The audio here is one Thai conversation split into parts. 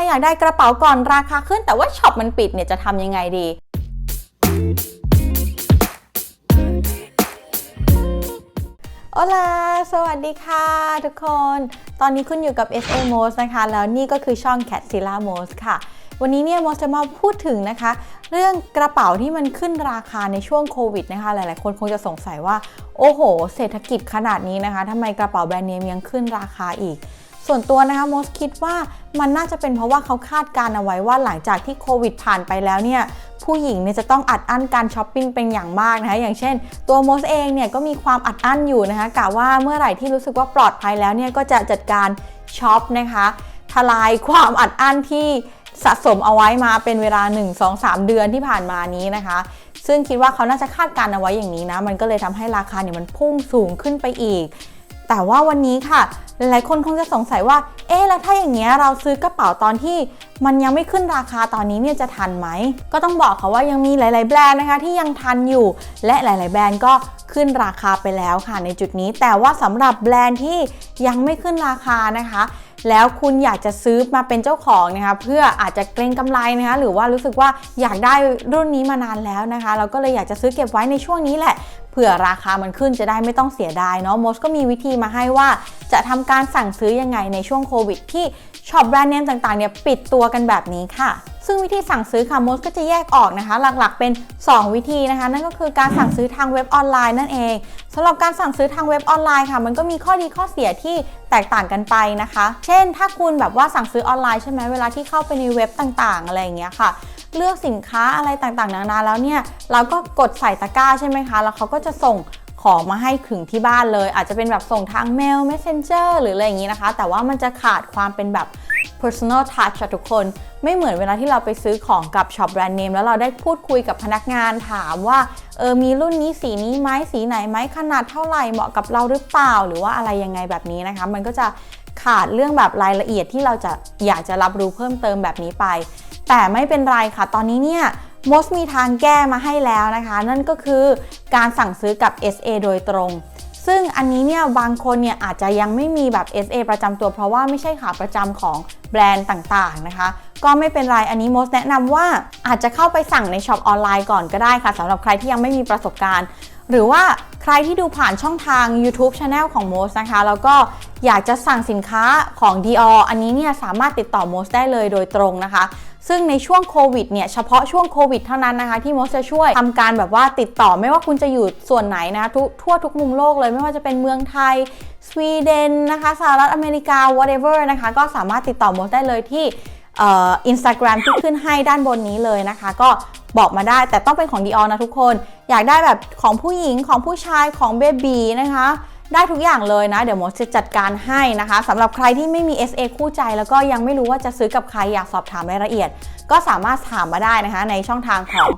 ถ้าอยากได้กระเป๋าก่อนราคาขึ้น แต่ว่าช็อปมันปิดเนี่ยจะทำยังไงดีโอลาสวัสดีค่ะทุกคน ตอนนี้คุณอยู่กับ SA m o s นะคะ แล้วนี่ก็คือช่อง Cat z i l l a m o s ค่ะ วันนี้เนี่ยโมจะมาพูดถึงนะคะ เรื่องกระเป๋าที่มันขึ้นราคาในช่วงโควิดนะคะ หลายๆ คนคงจะสงสัยว่า โอ้โห เศรษฐกิจขนาดนี้นะคะทำไมกระเป๋าแบรนด์เนมยังขึ้นราคาอีก ส่วนตัวนะคะโมสคิดว่ามันน่าจะเป็นเพราะว่าเขาคาดการเอาไว้ว่าหลังจากที่โควิดผ่านไปแล้วเนี่ยผู้หญิงเนี่ยจะต้องอัดอั้นการช้อปปิ้งเป็นอย่างมากนะคะอย่างเช่น ตัวโมสเองเนี่ยก็มีความอัดอั้นอยู่นะคะกะว่าเมื่อไหร่ที่รู้สึกว่าปลอดภัยแล้วเนี่ยก็จะจัดการช็อปนะคะทลายความอัดอั้นที่สะสมเอาไว้มาเป็นเวลา 1 2 3 เดือนที่ผ่านมานี้นะคะ ซึ่งคิดว่าเขาน่าจะคาดการเอาไว้อย่างนี้นะ มันก็เลยทำให้ราคาเนี่ยมันพุ่งสูงขึ้นไปอีก แต่ว่าวันนี้ค่ะ หลายๆคนคงจะสงสัยว่า เอ๊ะ แล้วถ้าอย่างเงี้ยเราซื้อกระเป๋าตอนที่มันยังไม่ขึ้นราคาตอนนี้เนี่ยจะทันไหม ก็ต้องบอกค่ะว่ายังมีหลาย ๆ แบรนด์นะคะที่ยังทันอยู่ และหลาย ๆ แบรนด์ก็ขึ้นราคาไปแล้วค่ะในจุดนี้ แต่ว่าสำหรับแบรนด์ที่ยังไม่ขึ้นราคานะคะ แล้วคุณอยากจะซื้อมาเป็นเจ้าของนะคะเพื่ออาจจะเกรงกำไรนะคะหรือว่ารู้สึกว่าอยากได้รุ่นนี้มานานแล้วนะคะ เราก็เลยอยากจะซื้อเก็บไว้ในช่วงนี้แหละเผื่อราคามันขึ้นจะได้ไม่ต้องเสียดายเนาะมสก็มีวิธีมาให้ว่าจะทำการสั่งซื้อยังไงในช่วงโควิดที่ช็อปแบรนด์เนมต่างๆเนี่ยปิดตัวกันแบบนี้ค่ะ ซึ่งวิธีสั่งซื้อค่ะมสก็จะแยกออกนะคะ หลักๆเป็น 2 วิธีนะคะ นั่นก็คือการสั่งซื้อทางเว็บออนไลน์นั่นเองสำหรับการสั่งซื้อทางเว็บออนไลน์ค่ะ มันก็มีข้อดีข้อเสียที่แตกต่างกันไปนะคะ เช่น ถ้าคุณแบบว่าสั่งซื้อออนไลน์ใช่ไหมเวลาที่เข้าไปในเว็บต่างๆ อะไรอย่างเงี้ยค่ะเลือกสินค้าอะไรต่างๆ นานาแล้วเนี่ย เราก็กดใส่ตะกร้าใช่ไหมคะ แล้วเขาก็จะส่งของมาให้ถึงที่บ้านเลย อาจจะเป็นแบบส่งทางเมล messenger หรืออะไรอย่างนี้นะคะ แต่ว่ามันจะขาดความเป็นแบบ personal touch อะทุกคน ไม่เหมือนเวลาที่เราไปซื้อของกับช็อปแบรนด์เนมแล้วเราได้พูดคุยกับพนักงานถามว่าเออมีรุ่นนี้สีนี้ไหมสีไหนไหมขนาดเท่าไหร่เหมาะกับเราหรือเปล่า หรือว่าอะไรยังไงแบบนี้นะคะ มันก็จะขาดเรื่องแบบรายละเอียดที่เราจะอยากจะรับรู้เพิ่มเติมแบบนี้ไป แต่ไม่เป็นไรค่ะ ตอนนี้เนี่ยมสมีทางแก้มาให้แล้วนะคะ นั่นก็คือการสั่งซื้อกับ SA โดยตรง ซึ่งอันนี้เนี่ยบางคนเนี่ยอาจจะยังไม่มีแบบ SA ประจำตัวเพราะว่าไม่ใช่ขาประจำของแบรนด์ต่างๆนะคะ ก็ไม่เป็นไรอันนี้มสแนะนำว่าอาจจะเข้าไปสั่งในช็อปออนไลน์ก่อนก็ได้ค่ะสำหรับใครที่ยังไม่มีประสบการณ์ หรือว่าใครที่ดูผ่านช่องทาง YouTube Channel ของ m o s นะคะ แล้วก็อยากจะสั่งสินค้าของ Dior อันนี้เนี่ยสามารถติดต่อ m o s ได้เลยโดยตรงนะคะ ซึ่งในช่วงโควิดเนี่ยเฉพาะช่วงโควิดเท่านั้นนะคะที่มสจะช่วยทำการแบบว่าติดต่อไม่ว่าคุณจะอยู่ส่วนไหนนะคะทุกทั่วทุกมุมโลกเลยไม่ว่าจะเป็นเมืองไทยสวีเดนนะคะสหรัฐอเมริกา whatever นะคะก็สามารถติดต่อมสได้เลยที่อินสตาแกรมที่ขึ้นให้ด้านบนนี้เลยนะคะ ก็บอกมาได้แต่ต้องเป็นของ Dior นะทุกคน อยากได้แบบของผู้หญิงของผู้ชายของเบบีนะคะ ได้ทุกอย่างเลยนะ เดี๋ยวมดจะจัดการให้นะคะสำหรับใครที่ไม่มี SA คู่ใจ แล้วก็ยังไม่รู้ว่าจะซื้อกับใครอยากสอบถามรายละเอียด ก็สามารถถามมาได้นะคะ ในช่องทางของ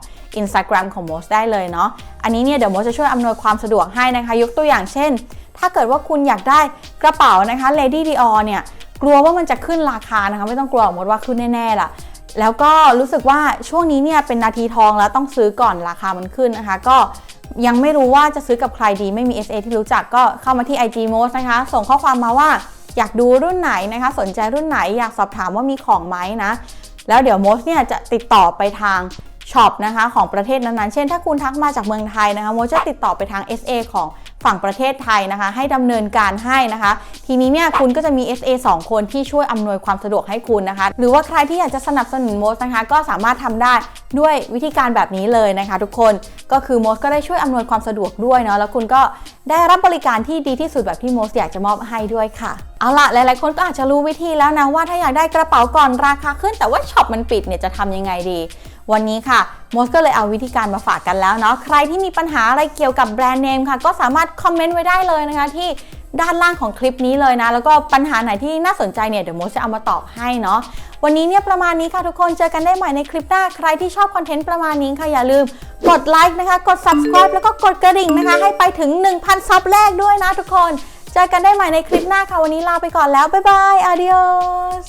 Instagram ของมดได้เลยเนาะอันนี้เนี่ยเดี๋ยวมดจะช่วยอำนวยความสะดวกให้นะคะ ยกตัวอย่างเช่น ถ้าเกิดว่าคุณอยากได้กระเป๋านะคะ Lady Dior เนี่ยกลัวว่ามันจะขึ้นราคานะคะ ไม่ต้องกลัวมดว่าขึ้นแน่ๆล่ะแล้วก็รู้สึกว่าช่วงนี้เนี่ยเป็นนาทีทองแล้วต้องซื้อก่อนราคามันขึ้นนะคะ ก็ ยังไม่รู้ว่าจะซื้อกับใครดีไม่มี SA ที่รู้จักก็เข้ามาที่ IG m o s นะคะ ส่งข้อความมาว่าอยากดูรุ่นไหนนะคะ สนใจรุ่นไหนอยากสอบถามว่ามีของไหมนะ แล้วเดี๋ยวโมสเนี่ยจะติดต่อไปทางช็อปนะคะของประเทศนั้นๆ เช่นถ้าคุณทักมาจากเมืองไทยนะคะโมจะติดต่อไปทาง SA ของ ฝั่งประเทศไทยนะคะ ให้ดำเนินการให้นะคะ ทีนี้เนี่ยคุณก็จะมี SA 2 คนที่ช่วยอำนวยความสะดวกให้คุณนะคะ หรือว่าใครที่อยากจะสนับสนุนโมสนะคะ ก็สามารถทำได้ด้วยวิธีการแบบนี้เลยนะคะ ทุกคนก็คือโมสก็ได้ช่วยอำนวยความสะดวกด้วยเนาะแล้วคุณก็ได้รับบริการที่ดีที่สุดแบบที่โมสอยากจะมอบให้ด้วยค่ะเอาละหลายๆ คนก็อาจจะรู้วิธีแล้วนะว่าถ้าอยากได้กระเป๋าก่อนราคาขึ้นแต่ว่าช็อปมันปิดเนี่ยจะทำยังไงดี วันนี้ค่ะมสก็เลยเอาวิธีการมาฝากกันแล้วเนาะใครที่มีปัญหาอะไรเกี่ยวกับแบรนด์เนมค่ะ ก็สามารถคอมเมนต์ไว้ได้เลยนะคะที่ด้านล่างของคลิปนี้เลยนะ แล้วก็ปัญหาไหนที่น่าสนใจเนี่ยเดี๋ยวโมสจะเอามาตอบให้เนาะวันนี้เนี่ยประมาณนี้ค่ะทุกคนเจอกันได้ใหม่ในคลิปหน้า ใครที่ชอบคอนเทนต์ประมาณนี้ค่ะอย่าลืมกดไลค์นะคะ กด subscribe แล้วก็กดกระดิ่งนะคะ ให้ไปถึง 1,000 ซับแรกด้วยนะทุกคน เจอกันได้ใหม่ในคลิปหน้าค่ะวันนี้ลาไปก่อนแล้วบ๊ายบาย adios